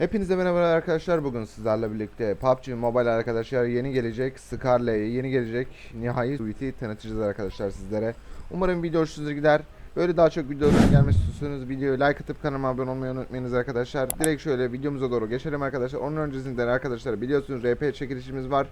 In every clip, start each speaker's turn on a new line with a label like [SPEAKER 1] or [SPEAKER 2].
[SPEAKER 1] Hepinize merhaba arkadaşlar. Bugün sizlerle birlikte PUBG Mobile arkadaşlar yeni gelecek Scarlet'e yeni gelecek nihai suite'i tanıtacağız arkadaşlar sizlere. Umarım video hoşunuza gider. Böyle daha çok videoların gelmesi istiyorsanız videoyu like atıp kanalıma abone olmayı unutmayınız arkadaşlar. Direkt şöyle videomuza doğru geçelim arkadaşlar. Onun öncesinde arkadaşlar biliyorsunuz RP çekilişimiz var.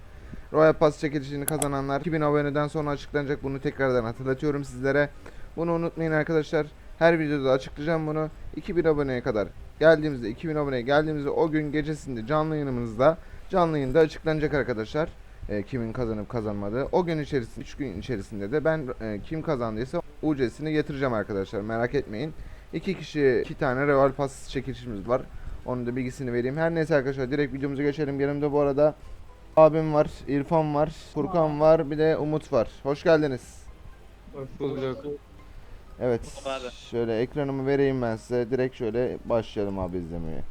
[SPEAKER 1] Royal Pass çekilişini kazananlar 2000 aboneden sonra açıklanacak. Bunu tekrardan hatırlatıyorum sizlere. Bunu unutmayın arkadaşlar. Her videoda açıklayacağım bunu. 2000 aboneye kadar geldiğimizde 2000 aboneye geldiğimizde o gün gecesinde canlı yayınımızda canlı yayında açıklanacak arkadaşlar. E, kimin kazanıp kazanmadığı. O gün içerisinde 3 gün içerisinde de ben e, kim kazandıysa UC'sini yatıracağım arkadaşlar. Merak etmeyin. İki kişi iki tane Royal Pass çekilişimiz var. Onun da bilgisini vereyim. Her neyse arkadaşlar direkt videomuza geçelim. Yanımda bu arada abim var, İrfan var, Furkan var, bir de Umut var. Hoş geldiniz.
[SPEAKER 2] Hoş bulduk.
[SPEAKER 1] Evet.
[SPEAKER 2] Abi.
[SPEAKER 1] Şöyle ekranımı vereyim ben size. Direkt şöyle başlayalım abi izlemeye.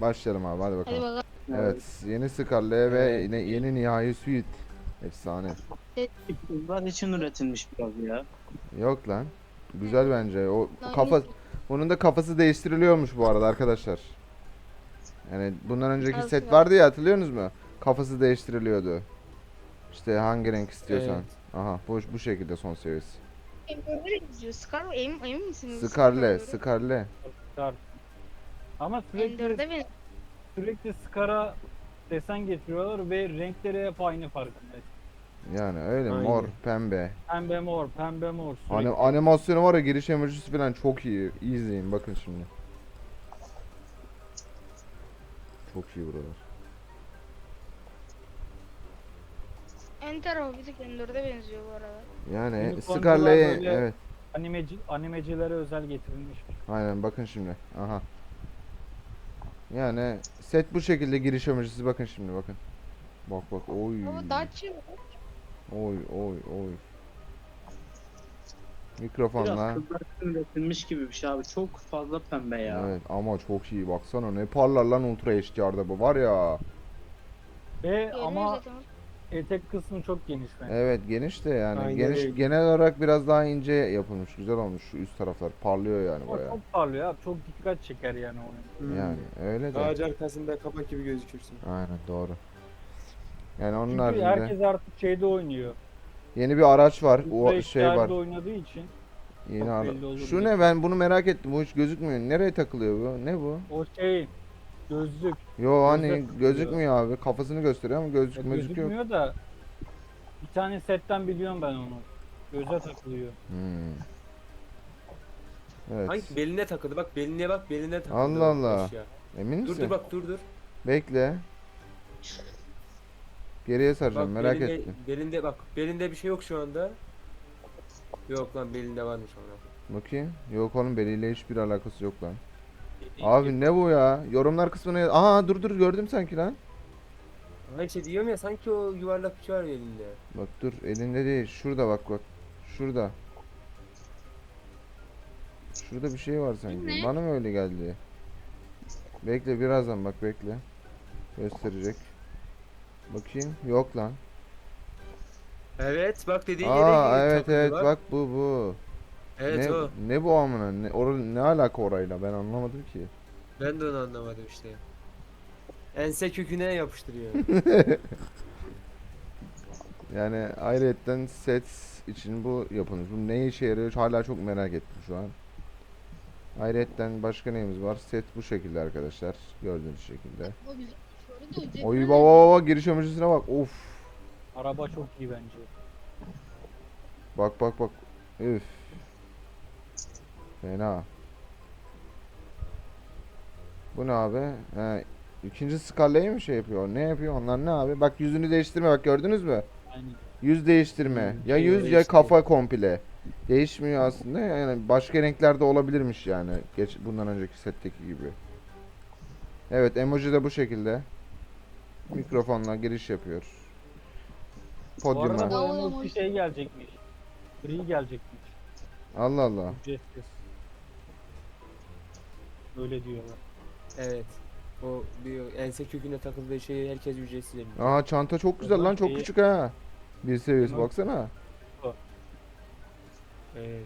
[SPEAKER 1] Başlayalım abi hadi
[SPEAKER 3] Hadi
[SPEAKER 1] bakalım.
[SPEAKER 3] bakalım.
[SPEAKER 1] Evet, yeni Scarlet ve yine yeni nihai suite. Efsane.
[SPEAKER 2] Kızlar için üretilmiş biraz ya.
[SPEAKER 1] Yok lan. Güzel bence. O kafa bunun da kafası değiştiriliyormuş bu arada arkadaşlar. Yani bundan önceki
[SPEAKER 3] Nasıl
[SPEAKER 1] set vardı ya hatırlıyorsunuz mu? Kafası değiştiriliyordu. İşte hangi renk istiyorsan. Aha bu bu şekilde son seviyesi.
[SPEAKER 3] Emre'ye gidiyor. Scar emin, emin misiniz?
[SPEAKER 1] Scarlet, Scarlet.
[SPEAKER 4] Scar. Ama sürekli
[SPEAKER 3] Ender'de ben
[SPEAKER 4] sürekli Scar'a desen getiriyorlar ve renkleri hep aynı farkında.
[SPEAKER 1] Yani öyle
[SPEAKER 2] Aynen.
[SPEAKER 1] mor, pembe.
[SPEAKER 4] Pembe mor, pembe mor. Sürekli.
[SPEAKER 1] Anim animasyonu var ya giriş emojisi falan çok iyi. İyi izleyin bakın şimdi. Çok iyi buralar.
[SPEAKER 3] Enter o bir tık Ender'de benziyor bu arada.
[SPEAKER 1] Yani
[SPEAKER 4] Unicorn'cular
[SPEAKER 1] Scarlet'e
[SPEAKER 4] böyle-
[SPEAKER 1] evet.
[SPEAKER 4] Animeci, animecilere özel getirilmiş.
[SPEAKER 1] Aynen bakın şimdi. Aha. Yani set bu şekilde giriş emojisi bakın şimdi bakın. Bak bak oy.
[SPEAKER 3] Ama çiğ.
[SPEAKER 1] Oy oy oy.
[SPEAKER 2] Biraz
[SPEAKER 1] Mikrofonla.
[SPEAKER 2] üretilmiş gibi bir şey abi. Çok fazla pembe ya.
[SPEAKER 1] Evet ama çok iyi baksana ne parlar lan Ultra HDR'da bu var ya.
[SPEAKER 4] Ve ama
[SPEAKER 3] zaten.
[SPEAKER 4] Etek kısmı çok geniş bence.
[SPEAKER 1] Evet geniş de yani
[SPEAKER 2] Aynen
[SPEAKER 1] geniş
[SPEAKER 2] öyle.
[SPEAKER 1] genel olarak biraz daha ince yapılmış güzel olmuş şu üst taraflar parlıyor yani
[SPEAKER 4] O
[SPEAKER 1] bayağı.
[SPEAKER 4] çok parlıyor abi. Çok dikkat çeker yani.
[SPEAKER 2] Hmm.
[SPEAKER 1] Yani öyle de.
[SPEAKER 5] Ağacı arkasında kapak gibi gözükürsün.
[SPEAKER 1] Aynen doğru. Yani onun
[SPEAKER 4] Çünkü
[SPEAKER 1] haricinde
[SPEAKER 4] herkes artık şeyde oynuyor.
[SPEAKER 1] yeni bir araç var. O şey var.
[SPEAKER 4] oynadığı için
[SPEAKER 1] Yeni
[SPEAKER 4] çok
[SPEAKER 1] ara-
[SPEAKER 4] belli olur
[SPEAKER 1] Şu
[SPEAKER 4] diye.
[SPEAKER 1] ne ben bunu merak ettim. Bu hiç gözükmüyor. Nereye takılıyor bu? Ne bu?
[SPEAKER 4] o şey gözlük.
[SPEAKER 1] Yo hani
[SPEAKER 4] takılıyor.
[SPEAKER 1] gözükmüyor abi. Kafasını gösteriyor ama
[SPEAKER 4] Ya
[SPEAKER 1] gözlük gözüküyor.
[SPEAKER 4] gözükmüyor da bir tane setten biliyorum ben onu. Göze takılıyor.
[SPEAKER 1] Hmm. Evet.
[SPEAKER 5] Hangi beline takıldı bak beline bak beline takıldı.
[SPEAKER 1] Allah Allah. Emin
[SPEAKER 5] Dur
[SPEAKER 1] misin?
[SPEAKER 5] dur bak dur dur.
[SPEAKER 1] Bekle. Geriye
[SPEAKER 5] Bak
[SPEAKER 1] saracağım merak
[SPEAKER 5] belinde,
[SPEAKER 1] ettim.
[SPEAKER 5] belinde bak belinde bir şey yok şu anda. Yok lan belinde varmış ona.
[SPEAKER 1] Bakayım. Yok oğlum beliyle hiçbir alakası yok lan. Abi ne bu ya? Yorumlar kısmına yaz- Aa dur dur gördüm sanki lan.
[SPEAKER 5] Ay şey diyorum ya sanki o yuvarlak bir şey var elinde.
[SPEAKER 1] Bak dur elinde değil. Şurada bak bak. Şurada. Şurada bir şey var sanki.
[SPEAKER 3] Ne?
[SPEAKER 1] Bana mı öyle geldi? Bekle birazdan bak bekle. Gösterecek. Bakayım. Yok lan.
[SPEAKER 5] Evet bak dediğin yere
[SPEAKER 1] Aa evet evet bak bu bu.
[SPEAKER 5] Evet
[SPEAKER 1] ne,
[SPEAKER 5] o.
[SPEAKER 1] ne bu amına? Ne, or- ne alaka orayla? Ben anlamadım ki.
[SPEAKER 5] Ben de onu anlamadım işte. Ense köküne yapıştırıyor.
[SPEAKER 1] Yani ayrıyetten set için bu yapılmış. Bu ne işe yarıyor hala çok merak ettim şu an. Ayrıyetten başka neyimiz var? Set bu şekilde arkadaşlar. Gördüğünüz şekilde. Oy baba baba giriş emojisine bak. Of.
[SPEAKER 4] Araba çok iyi bence.
[SPEAKER 1] Bak bak bak. Üf. Fena. Bu ne abi? He, ikinci skalleyi mi şey yapıyor? Ne yapıyor? Onlar ne abi? Bak yüzünü değiştirme bak gördünüz mü? Yüz değiştirme. Ya yüz ya kafa komple. Değişmiyor aslında yani başka renklerde olabilirmiş yani. Geç bundan önceki setteki gibi. Evet emoji de bu şekilde. Mikrofonla giriş yapıyor.
[SPEAKER 4] bu arada
[SPEAKER 1] Podyuma.
[SPEAKER 4] bu emoji. şey gelecekmiş. Gri gelecekmiş.
[SPEAKER 1] Allah Allah.
[SPEAKER 4] Ücretsiz. Öyle diyorlar.
[SPEAKER 5] evet. O bir ense köküne takıldığı şeyi herkes ücretsiz veriyor.
[SPEAKER 1] Aa çanta çok güzel lan çok
[SPEAKER 4] şeyi-
[SPEAKER 1] küçük ha. Bir seviyesi
[SPEAKER 4] Tamam.
[SPEAKER 1] baksana.
[SPEAKER 5] Evet.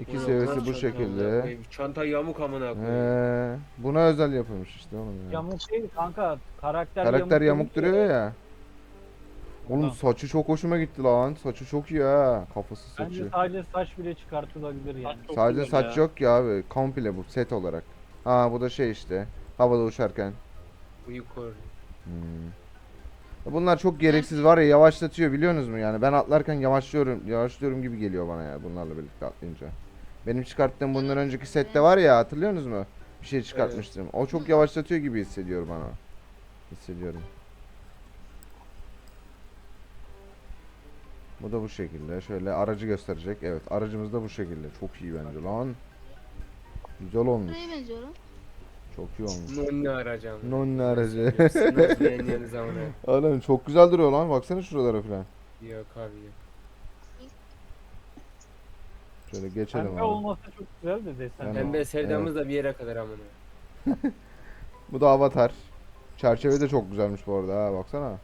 [SPEAKER 1] İki seviyesi bu
[SPEAKER 5] çanta
[SPEAKER 1] şekilde.
[SPEAKER 5] koyayım. Çanta yamuk amına koyayım.
[SPEAKER 1] Ee, buna özel yapılmış işte oğlum ya.
[SPEAKER 4] Yamuk değil kanka. Karakter,
[SPEAKER 1] Karakter yamuk
[SPEAKER 4] duruyor
[SPEAKER 1] duruyor ya. Oğlum
[SPEAKER 4] Tamam.
[SPEAKER 1] saçı çok hoşuma gitti lan. Saçı çok iyi ha. Kafası
[SPEAKER 4] Bence
[SPEAKER 1] saçı.
[SPEAKER 4] sadece saç bile çıkartılabilir yani.
[SPEAKER 2] Çok
[SPEAKER 1] Sadece
[SPEAKER 2] güzel
[SPEAKER 1] saç
[SPEAKER 2] ya.
[SPEAKER 1] yok ki abi. Komple bu set olarak. Ha bu da şey işte. Havada uçarken.
[SPEAKER 5] Bu yukarı.
[SPEAKER 1] Hmm. Bunlar çok gereksiz var ya yavaşlatıyor biliyorsunuz mu yani ben atlarken yavaşlıyorum yavaşlıyorum gibi geliyor bana ya bunlarla birlikte atlayınca. Benim çıkarttığım bundan önceki sette var ya hatırlıyorsunuz mu? Bir şey çıkartmıştım. O çok yavaşlatıyor gibi hissediyor bana. Hissediyorum. Bu da bu şekilde. Şöyle aracı gösterecek. Evet aracımız da bu şekilde. Çok iyi bence lan. Güzel olmuş.
[SPEAKER 3] Buraya benziyor lan.
[SPEAKER 1] Çok iyi olmuş.
[SPEAKER 5] Nonni arayacağım.
[SPEAKER 1] Nonni aracı.
[SPEAKER 5] Nasıl beğeniyorsunuz amına?
[SPEAKER 1] Oğlum çok güzel duruyor lan. Baksana şuralara falan.
[SPEAKER 5] Yok abi yok.
[SPEAKER 1] Şöyle geçelim
[SPEAKER 4] Pembe
[SPEAKER 1] abi.
[SPEAKER 4] olması çok güzel de desen.
[SPEAKER 1] Yani-
[SPEAKER 5] Pembe sevdamız da bir yere kadar amına.
[SPEAKER 1] Bu da avatar. Çerçeve de çok güzelmiş bu arada ha baksana.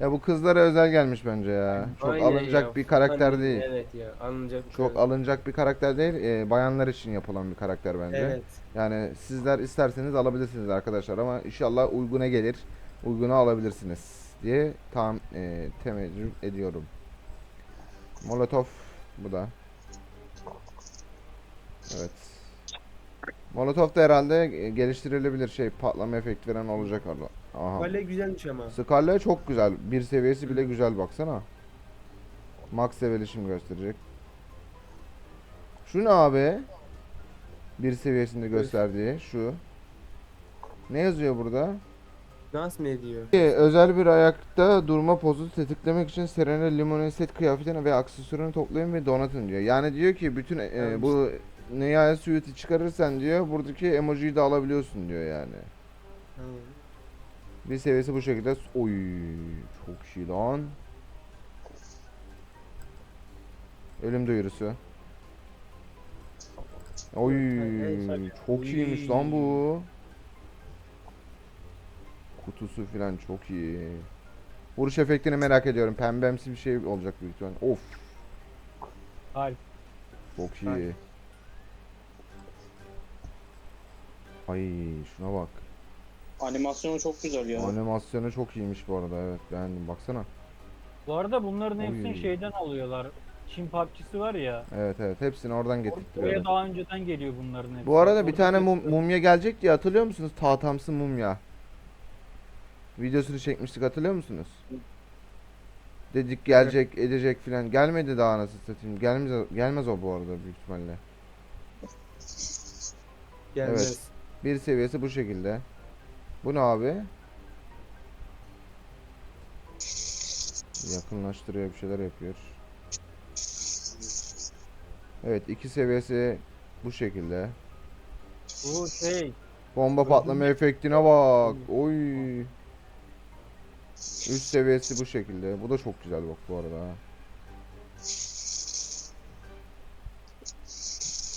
[SPEAKER 1] Ya bu kızlara özel gelmiş bence ya. Çok
[SPEAKER 5] Aynen
[SPEAKER 1] alınacak
[SPEAKER 5] ya,
[SPEAKER 1] bir karakter
[SPEAKER 5] Furkan-
[SPEAKER 1] değil.
[SPEAKER 5] Evet ya alınacak bir
[SPEAKER 1] Çok
[SPEAKER 5] karakter.
[SPEAKER 1] alınacak bir karakter değil. e, bayanlar için yapılan bir karakter bence.
[SPEAKER 5] Evet.
[SPEAKER 1] Yani sizler isterseniz alabilirsiniz arkadaşlar ama inşallah uyguna gelir. Uyguna alabilirsiniz diye tam e, temeccüh ediyorum. Molotov bu da. Evet. Molotov da herhalde e, geliştirilebilir şey patlama efekti veren olacak orada. Aha.
[SPEAKER 5] Kale güzelmiş ama.
[SPEAKER 1] Scarlet çok güzel. Bir seviyesi bile güzel baksana. Max sevelişim gösterecek. Şu ne abi? Bir seviyesinde gösterdiği şu. Ne yazıyor burada?
[SPEAKER 5] Nasıl mı ediyor?
[SPEAKER 1] Ee, Özel bir ayakta durma pozu tetiklemek için Serena Limon'un set kıyafetini ve aksesuarını toplayın ve donatın diyor. Yani diyor ki bütün e, bu nihayet suite'i çıkarırsan diyor buradaki emojiyi de alabiliyorsun diyor yani.
[SPEAKER 5] Tamam.
[SPEAKER 1] Bir seviyesi bu şekilde. Oy çok iyi lan. Ölüm duyurusu. Oy çok iyiymiş lan bu. Kutusu filan çok iyi. Vuruş efektini merak ediyorum. Pembemsi bir şey olacak büyük ihtimal. Of
[SPEAKER 4] Harika.
[SPEAKER 1] çok iyi. Ay şuna bak.
[SPEAKER 2] Animasyonu çok güzel ya.
[SPEAKER 1] Animasyonu çok iyiymiş bu arada. Evet beğendim. Baksana.
[SPEAKER 4] Bu arada bunların hepsini
[SPEAKER 1] Oy.
[SPEAKER 4] şeyden alıyorlar. Çin PUBG'si var ya.
[SPEAKER 1] Evet evet hepsini oradan
[SPEAKER 4] Oraya
[SPEAKER 1] getirtiyorlar.
[SPEAKER 4] daha önceden geliyor bunların hepsi.
[SPEAKER 1] Bu arada bir
[SPEAKER 4] Orada
[SPEAKER 1] tane mum- mumya gelecek diye hatırlıyor musunuz? Tatamsı mumya. Videosunu çekmiştik hatırlıyor musunuz? Dedik gelecek, edecek filan. Gelmedi daha nasıl satayım. Gelmez, gelmez o bu arada büyük ihtimalle.
[SPEAKER 5] Gelmez.
[SPEAKER 1] Bir seviyesi bu şekilde. Bu ne abi? Yakınlaştırıyor bir şeyler yapıyor. Evet iki seviyesi bu şekilde.
[SPEAKER 4] Bu şey.
[SPEAKER 1] Bomba patlama efektine bak. Oy. Üst seviyesi bu şekilde. Bu da çok güzel bak bu arada. ha.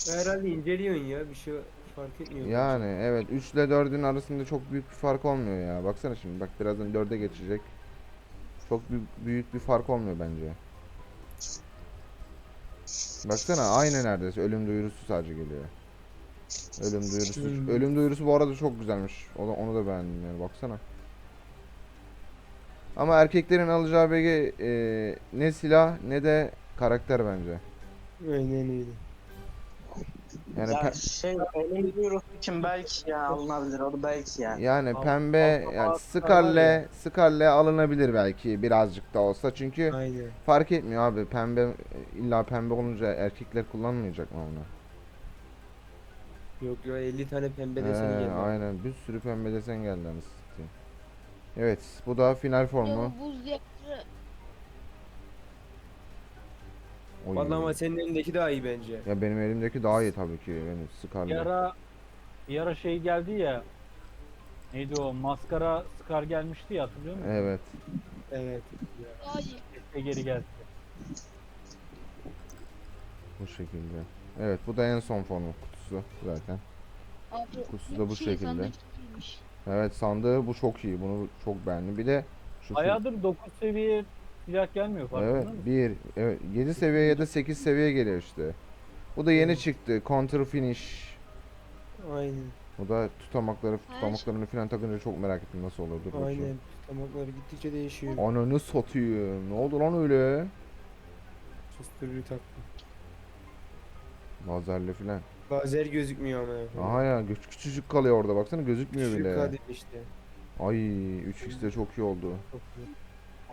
[SPEAKER 5] Herhalde inceliyorsun ya bir şey fark etmiyor.
[SPEAKER 1] Yani evet 3 ile 4'ün arasında çok büyük bir fark olmuyor ya. Baksana şimdi bak birazdan 4'e geçecek. Çok büyük, büyük bir fark olmuyor bence. Baksana aynı neredeyse ölüm duyurusu sadece geliyor. Ölüm duyurusu.
[SPEAKER 5] Hmm.
[SPEAKER 1] Ölüm duyurusu bu arada çok güzelmiş. O da, onu da beğendim yani baksana. Ama erkeklerin alacağı BG e, ne silah ne de karakter bence.
[SPEAKER 5] Aynen öyle.
[SPEAKER 1] Yani
[SPEAKER 2] ya
[SPEAKER 1] pe-
[SPEAKER 2] şey duyurusu için belki ya alınabilir o da belki yani.
[SPEAKER 1] Yani
[SPEAKER 4] Al-
[SPEAKER 1] pembe
[SPEAKER 4] al-
[SPEAKER 1] yani
[SPEAKER 4] al-
[SPEAKER 1] Scarlet Scarlet alınabilir belki birazcık da olsa çünkü
[SPEAKER 5] Aynen.
[SPEAKER 1] fark etmiyor abi pembe illa pembe olunca erkekler kullanmayacak mı onu?
[SPEAKER 5] Yok ya 50 tane pembe
[SPEAKER 1] He,
[SPEAKER 5] deseni geldi.
[SPEAKER 1] aynen bir sürü pembe desen geldi anasını. Evet bu da final formu.
[SPEAKER 3] Buz diyarı.
[SPEAKER 1] Oy.
[SPEAKER 5] Vallahi ama senin elindeki daha iyi bence.
[SPEAKER 1] Ya benim elimdeki daha iyi tabii ki
[SPEAKER 4] Bir
[SPEAKER 1] Scarlet.
[SPEAKER 4] ara, bir ara şey geldi ya. Neydi o? Maskara Scar gelmişti ya hatırlıyor musun?
[SPEAKER 1] Evet.
[SPEAKER 5] Evet.
[SPEAKER 3] Daha iyi.
[SPEAKER 4] Keşke geri gelse.
[SPEAKER 1] Bu şekilde. Evet bu da en son formu kutusu zaten.
[SPEAKER 3] Abi,
[SPEAKER 1] Kutusu da bu
[SPEAKER 3] şey,
[SPEAKER 1] şekilde. Evet sandığı bu çok iyi. Bunu çok beğendim. Bir de şu
[SPEAKER 4] Bayağıdır 9 seviye silah gelmiyor farkında
[SPEAKER 1] Evet
[SPEAKER 4] mısın?
[SPEAKER 1] 1 evet 7 seviye ya da 8 seviye geliyor işte. Bu da yeni çıktı. Counter finish.
[SPEAKER 5] Aynen.
[SPEAKER 1] Bu da tutamakları tutamaklarını falan takınca çok merak ettim nasıl olur dur bakayım.
[SPEAKER 5] Aynen. Tutamakları gittikçe değişiyor.
[SPEAKER 1] Ananı satayım. Ne oldu lan öyle?
[SPEAKER 5] Susturucu taktım.
[SPEAKER 1] Lazerle filan.
[SPEAKER 5] Lazer gözükmüyor ama.
[SPEAKER 1] Aha ya küç- küçücük kalıyor orada baksana gözükmüyor
[SPEAKER 5] Küçük
[SPEAKER 1] bile.
[SPEAKER 5] kadeh işte.
[SPEAKER 1] Ay 3x de çok iyi oldu.
[SPEAKER 5] Çok iyi.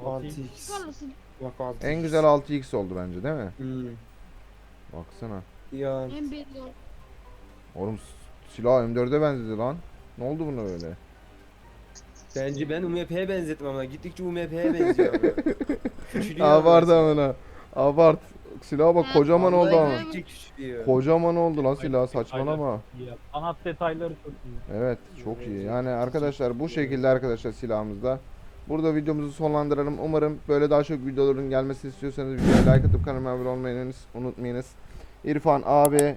[SPEAKER 4] 6x
[SPEAKER 5] 6x.
[SPEAKER 3] Varlısın.
[SPEAKER 5] Bak 6x.
[SPEAKER 1] En güzel 6x oldu bence değil mi?
[SPEAKER 5] Hmm.
[SPEAKER 1] Baksana.
[SPEAKER 5] Ya
[SPEAKER 3] En belli ol.
[SPEAKER 1] Oğlum silah M4'e benzedi lan. Ne oldu buna öyle?
[SPEAKER 5] bence ben UMP'ye benzettim ama gittikçe UMP'ye benziyor ama.
[SPEAKER 1] Abart
[SPEAKER 5] ama.
[SPEAKER 1] amına. Abart. Silaha bak
[SPEAKER 3] Ha,
[SPEAKER 1] kocaman oldu
[SPEAKER 5] Vallahi
[SPEAKER 1] ama.
[SPEAKER 5] Gittikçe küçülüyor.
[SPEAKER 1] Kocaman oldu lan silah saçmalama.
[SPEAKER 4] ya. Kanat detayları çok iyi.
[SPEAKER 1] Evet çok iyi. Yani arkadaşlar bu şekilde arkadaşlar silahımızda. Burada videomuzu sonlandıralım. Umarım böyle daha çok videoların gelmesini istiyorsanız videoya like atıp kanalıma abone olmayı unutmayınız-. İrfan abi,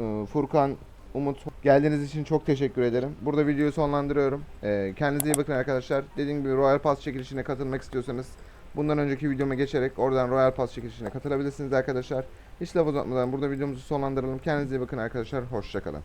[SPEAKER 1] e, Furkan, Umut geldiğiniz için çok teşekkür ederim. Burada videoyu sonlandırıyorum. E, Kendinize iyi bakın arkadaşlar. Dediğim gibi Royal Pass çekilişine katılmak istiyorsanız bundan önceki videoma geçerek oradan Royal Pass çekilişine katılabilirsiniz arkadaşlar. Hiç laf uzatmadan burada videomuzu sonlandıralım. Kendinize iyi bakın arkadaşlar. Hoşçakalın.